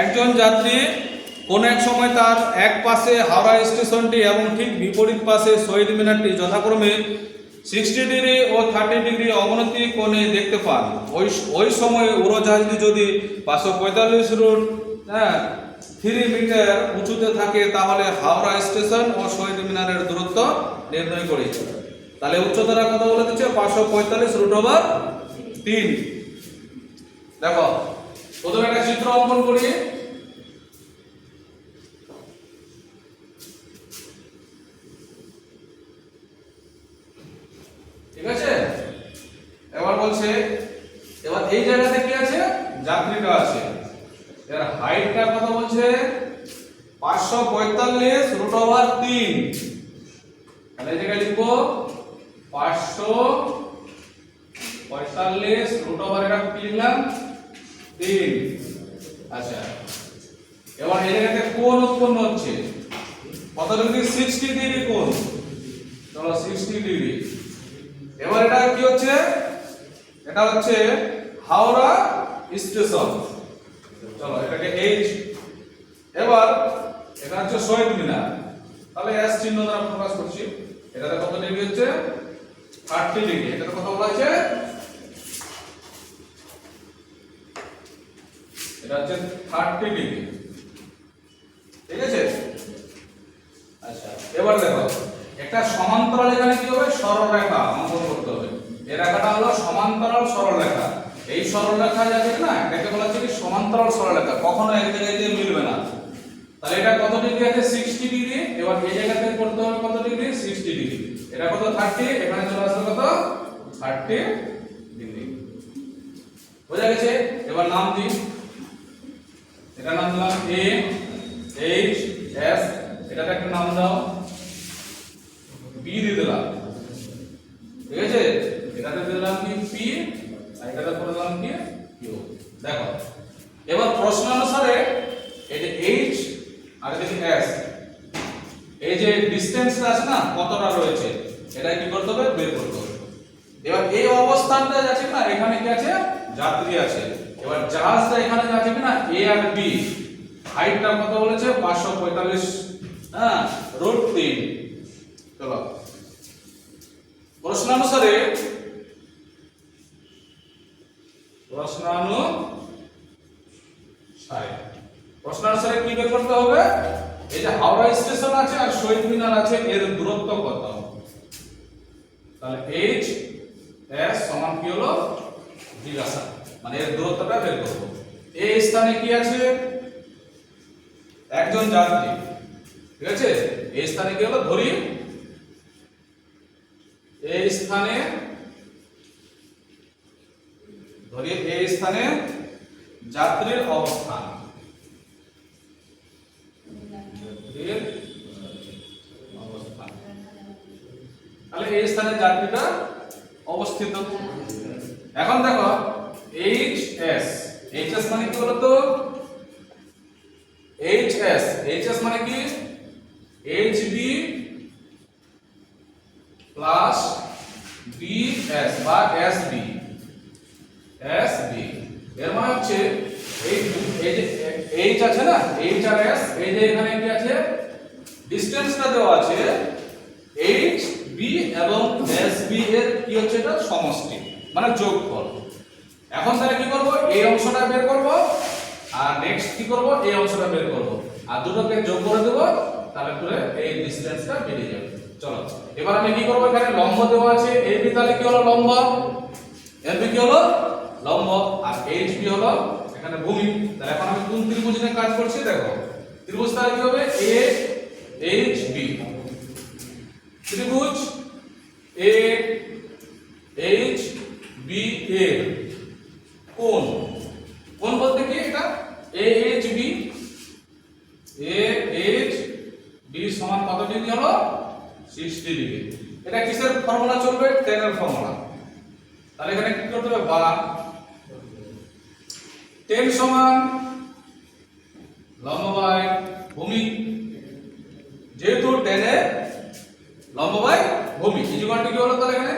একজন যাত্রী কোন এক সময় তার এক পাশে হাওড়া স্টেশনটি এবং ঠিক বিপরীত পাশে শহীদ মিনারটি যথাক্রমে সিক্সটি ডিগ্রি ও থার্টি ডিগ্রি অবনতি কোণে দেখতে পান। ওই ওই সময় উড়োজাহাজটি যদি পাঁচশো পঁয়তাল্লিশ রুট হ্যাঁ থ্রি মিটার উঁচুতে থাকে, তাহলে হাওড়া স্টেশন ও শহীদ মিনারের দূরত্ব নির্ণয় করি। তাহলে উচ্চতারা কত বলে দিচ্ছে? পাঁচশো পঁয়তাল্লিশ রুট ওভার তিন। দেখো প্রথমে একটা চিত্র অঙ্কন করি ঠিক আছে? এবার বলছে, এবার এই জায়গাতে কি আছে? যাত্রীটা আছে। এর হাইটটা কত বলছে পাঁচশো পঁয়তাল্লিশ রুট ওভার তিন। তাহলে জায়গায় লিখব পাঁচশো পঁয়তাল্লিশ রুট ওভার এটা লিখলাম? তিন আচ্ছা। এবার এই জায়গাতে কোণ উৎপন্ন হচ্ছে? কত ডিগ্রি? সিক্সটি ডিগ্রি কোণ। চলো সিক্সটি ডিগ্রি। এবার এটা কি হচ্ছে? এটা হচ্ছে হাওড়া স্টেশন। চলো এটাকে এইচ এবার এটা হচ্ছে শহীদ মিনার। তাহলে এস চিহ্ন দ্বারা প্রকাশ করছি। এটাতে কত ডিগ্রি হচ্ছে? Thirty degree. এটাতে কত বলা আছে এটা হচ্ছে থার্টি ডিগ্রি ঠিক আছে? আচ্ছা এবার দেখো, একটা সমান্তরাল এখানে কি হবে? সরল রেখা অঙ্কন করতে হবে। এই রেখাটা হলো সমান্তরাল সরল রেখা। এই সরল রেখা যাবে না, এটাকে বলা হচ্ছে কি সমান্তরাল সরল রেখা। কখনো এক জায়গায় দিয়ে মিলবে না। তাহলে এটা কত ডিগ্রি আছে? 60 ডিগ্রি এবার এই জায়গাতে করতে হবে কত ডিগ্রি 60 ডিগ্রি এটা কত 30 এখানে চলে আসবে কত? 30 ডিগ্রি বোঝা গেছে? এবার নাম দিই। এটা নাম দিলাম এ এইচ এস এটাতে একটা নাম দাও বি দিয়ে দিলাম। ঠিক আছে? এটাতে দিলাম কি? পি আর এটাতে করে দিলাম কি? কিউ দেখো, এবার প্রশ্ন অনুসারে এই যে এইচ আর এদিকে এস এই যে ডিসটেন্সটা আছে না, কতটা রয়েছে এটা কি করতে হবে? বের করতে হবে। এবার এই অবস্থানটা আছে না, এখানে কি আছে? যাত্রী আছে। এবার জাহাজটা এখানে আছে কিনা? এ আর বি হাইটটা কত বলেছে? পাঁচশো পঁয়তাল্লিশ। হ্যাঁ রুট তিন চলো। প্রশ্নানুসারে প্রশ্নানুসারে প্রশ্নানুসারে কি বের করতে হবে? এই যে হাওড়া স্টেশন আছে আর শহীদ মিনার আছে, এর দূরত্ব কত? তাহলে এইচ এস সমান কি হলো? জিজ্ঞাসা। মানে এর দূরত্বটা বের করব। এই স্থানে কি আছে? একজন যাত্রী। ঠিক আছে? এই স্থানে কি হলো? ধরি। এই স্থানে ধরি এই স্থানে যাত্রীর অবস্থান। তাহলে এই স্থানে যাত্রীটা অবস্থিত। এখন দেখো এস এইচ এস মানে কি বলতো? এইচ এস এইচ এস মানে কি? H B plus B S বা এস বি এস বি এর মানে হচ্ছে এই এইচ আছে না? এইচ আর এস এই যে এখানে কি আছে? ডিসটেন্সটা দেওয়া আছে এইচ বি এবং এস বি এর কি হচ্ছে এটা? সমষ্টি মানে যোগফল। এখন তাহলে কি করব? এই অংশটা বের করব, আর নেক্সট কি করব? এই অংশটা বের করব। আর দুটোকে যোগ করে দেব, তাহলে করে এই ডিসটেন্সটা বেরিয়ে যাবে। চলো, এবার আমি কি করব এখানে? লম্ব দেওয়া আছে। এ বি তাহলে কি হলো? লম্ব। এর বি কি হলো? লম্ব। আর এইচ বি হলো এখানে ভূমি। তাহলে এখন আমি কোন ত্রিভুজ নিয়ে কাজ করছি? দেখো, ত্রিভুজ তাহলে কি হবে? A, H B. ত্রিভুজ, এ, এইচ বি এর। কোণ কোণ বলতে কি এটা? A H B A H B সমান কত ডিগ্রি হলো? 60 ডিগ্রি। এটা কিসের ফর্মুলা চলবে? টেনের ফর্মুলা তাহলে এখানে কি করতে হবে? বা টেন সমান লম্ব বাই ভূমি। যেহেতু টেনে লম্ব বাই ভূমি ইজিকালটি কি হলো তাহলে এখানে?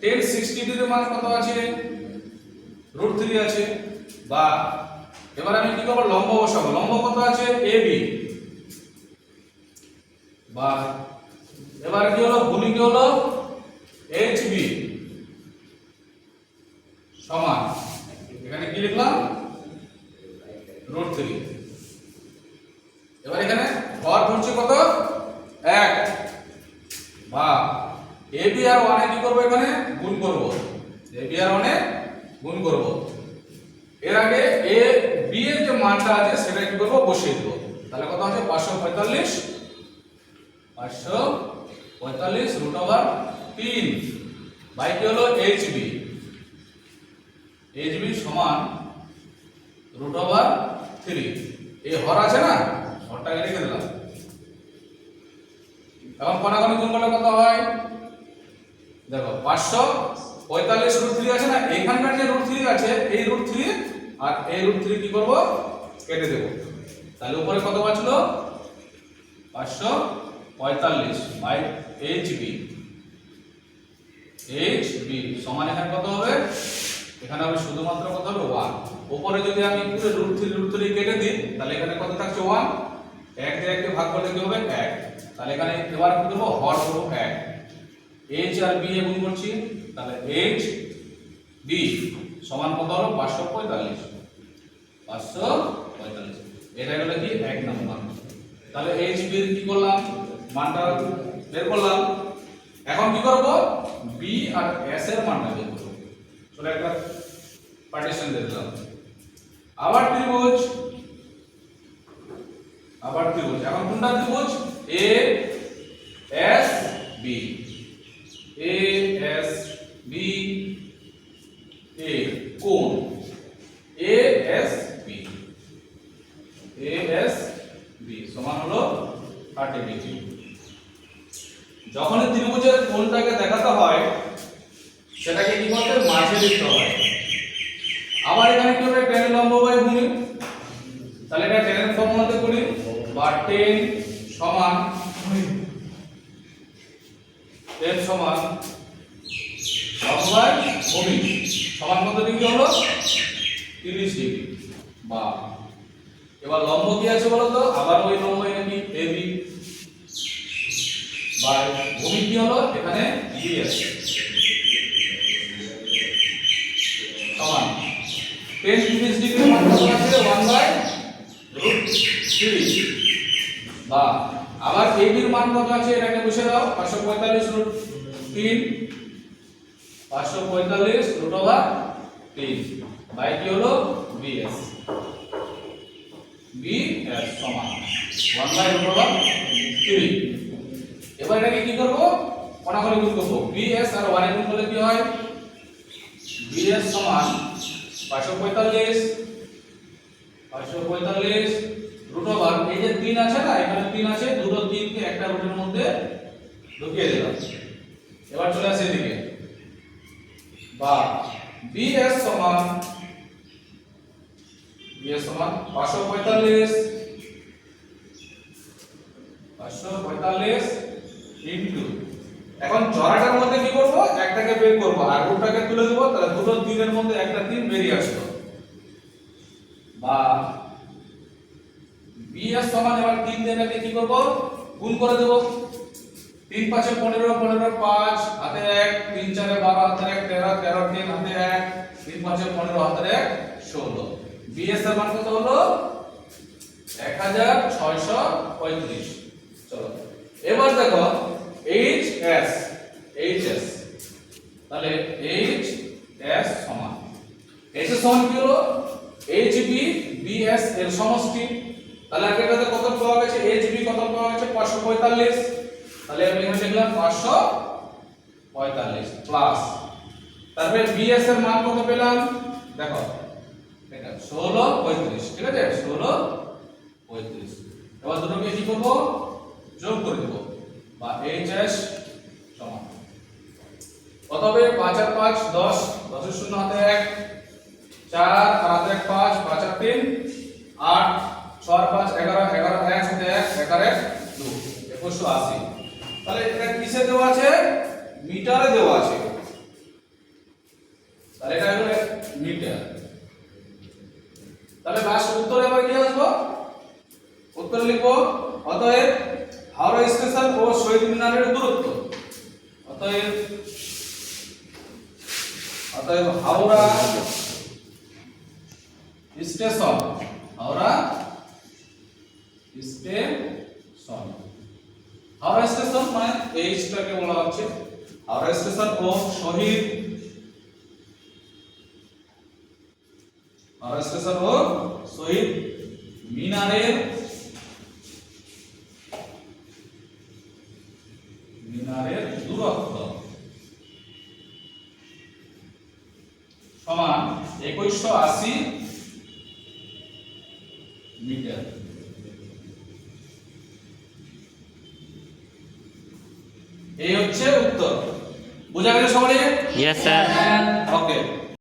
টেন সিক্সটি ডিগ্রি মান কত আছে? রুট থ্রি আছে, বা এবার আমি কি করব? লম্ব বসাবো। লম্ব কত আছে? এ বি বা এবার কি হলো? ভূমি কি হলো এইচ বি সমান এখানে কি লিখলাম রুট থ্রি এবার এখানে হর ধরছে কত এক বা এ বি আর ওয়ানে কি করব এখানে গুণ করব এ বি আর ওয়ানে গুণ করব এর আগে এ বি এর যে মানটা আছে, সেটা কি করব? বসিয়ে দেবো। তাহলে কত আছে? পাঁচশো পঁয়তাল্লিশ। পাঁচশো পঁয়তাল্লিশ রুট ওভার তিন। বাই কি হলো? এইচ বি সমান রুট ওভার থ্রি এই হর আছে না? হরটাকে রেখে দিলাম। এখন কোনাগুনি গুণ করলে কত হয়? দেখো, পাঁচশো পঁয়তাল্লিশ রুট থ্রি আছে না? এখানকার যে রুট থ্রি আছে, এই রুট থ্রি আর এই রুট থ্রি কি করব? কেটে দেবো। তাহলে উপরে কত বাঁচলো? পাঁচশো পঁয়তাল্লিশ by H B H B সমান এখানে কত হবে? এখানে হবে শুধুমাত্র কত হবে? ওয়ান উপরে যদি আমি পুরো রুট থ্রি রুট থ্রি কেটে দিই, তাহলে এখানে কত থাকছে? ওয়ান এক দিয়ে ভাগ করলে কি হবে? এক। তাহলে এখানে এবার কি করব? হর করব এক। এইচ আর বি এ গুণ করছি, তাহলে এইচ বি সমান কত হলো? পাঁচশো পঁয়তাল্লিশ। পাঁচশো পঁয়তাল্লিশ। এটা হলো কি? এক নম্বর। তাহলে এইচ বি কি করলাম? মানটা বের করলাম। এখন কি করব? বি আর এস এর মানটা বের একটা পার্টিশন দিয়ে দিলাম আবার ত্রিভুজ। আবার ত্রিভুজ। এখন কোনটা ত্রিভুজ? A S B A S B A কোণ A S B A S B সমান হলো থার্টি ডিগ্রি যখন এই ত্রিভুজের কোণটাকে দেখাতে হয় সেটাকে কি করতে হবে? হয় আবার এখানে কি হবে? টেন লম্ব বাই ভূমি। তাহলে এটা টেনের ফর্মুলাতে করি। বা টেন সমান টেন সমান লম্ব বাই ভূমি। সমান কত ডিগ্রি হলো? তিরিশ ডিগ্রি। বা এবার লম্ব কি আছে বলো তো? আবার ওই লম্ব এখানে এ বি বাই ভূমি কি হলো? এখানে বি আছে সমান টেন তিরিশ ডিগ্রি মান কত আছে ওয়ান বাই রুট থ্রি বা আবার এ বির মান কত আছে? এটাকে বসে দাও পাঁচশো পঁয়তাল্লিশ রুট তিন। পাঁচশো পঁয়তাল্লিশ রুট ওভার তিন। বাই কি হলো? বিএস বিএস সমান। ওয়ান বাই রুট ওভার এবার এটাকে কি করব? কোনাগুলি গুণ করব। বিএস আর ওয়ান গুণ করলে কি হয়? বিএস সমান পাঁচশো পঁয়তাল্লিশ। পাঁচশো পঁয়তাল্লিশ রুট ওভার এই যে তিন আছে না, এখানে তিন আছে, দুটো তিনকে একটা রুটের মধ্যে ঢুকিয়ে দিলাম। এবার চলে আসে এদিকে। বা বিএস সমান বিএস সমান পাঁচশো পঁয়তাল্লিশ পাঁচশো পঁয়তাল্লিশ ইন্টু এখন জরাটার মধ্যে কি করব? একটাকে বের করব, আর রুটটাকে তুলে দেবো, তাহলে দুটো তিনের মধ্যে একটা তিন বেরিয়ে আসলো। বা সমান, এবার তিন দিয়ে কি করব? গুণ করে দেব। তিন পাঁচে পনেরো পনেরো পাঁচ, হাতে এক, তিন চারে বারো হাতের এক, তেরো তেরো তিন, হাতে এক, তিন পাঁচে পনেরো হাতের এক, ষোলো। বিএস এর মান কত হলো? এক হাজার ছয়শো পঁয়ত্রিশ। চলো। এবার দেখো এইচ এস এইচ এস তাহলে এইচ এস সমান। এইচ এস সমান কি হলো? এইচ বি বি এস এর সমষ্টি। তাহলে আগে এটাতে কত পাওয়া গেছে? এইচ বি কত পাওয়া গেছে? পাঁচশো পঁয়তাল্লিশ। তাহলে আমি এখানে লিখলাম পাঁচশো পঁয়তাল্লিশ প্লাস তারপরে বি এস এর মান কত পেলাম? দেখো, এটা ষোলো পঁয়ত্রিশ, ঠিক আছে? ষোলো পঁয়ত্রিশ। এবার দুটোকে কি করব? যোগ করে দেবো। বা এইচ এস সমান। কত হবে? পাঁচ আর পাঁচ, দশ। দশের শূন্য হাতে এক, চার, আর হাতে এক পাঁচ পাঁচ আর তিন, আট। ছয় একুশশো আশি। তাহলে এটা কিসে দেওয়া আছে? মিটারে দেওয়া আছে। তাহলে এটা হলো মিটার। তাহলে উত্তরে এবার কি উত্তরে অতএব হাওড়া স্টেশন ও শহীদ মিনারের দূরত্ব। অতএব অতএব Howrah station, Howrah sorry Howrah station মানে এই স্টাকে বলা হচ্ছে। হাওড়া স্টেশন ও শহীদ। হাওড়া স্টেশন ও শহীদ মিনারের মিনারের দূরত্ব সমান 2180 বোঝা গেছে সবাই Yes, sir. ওকে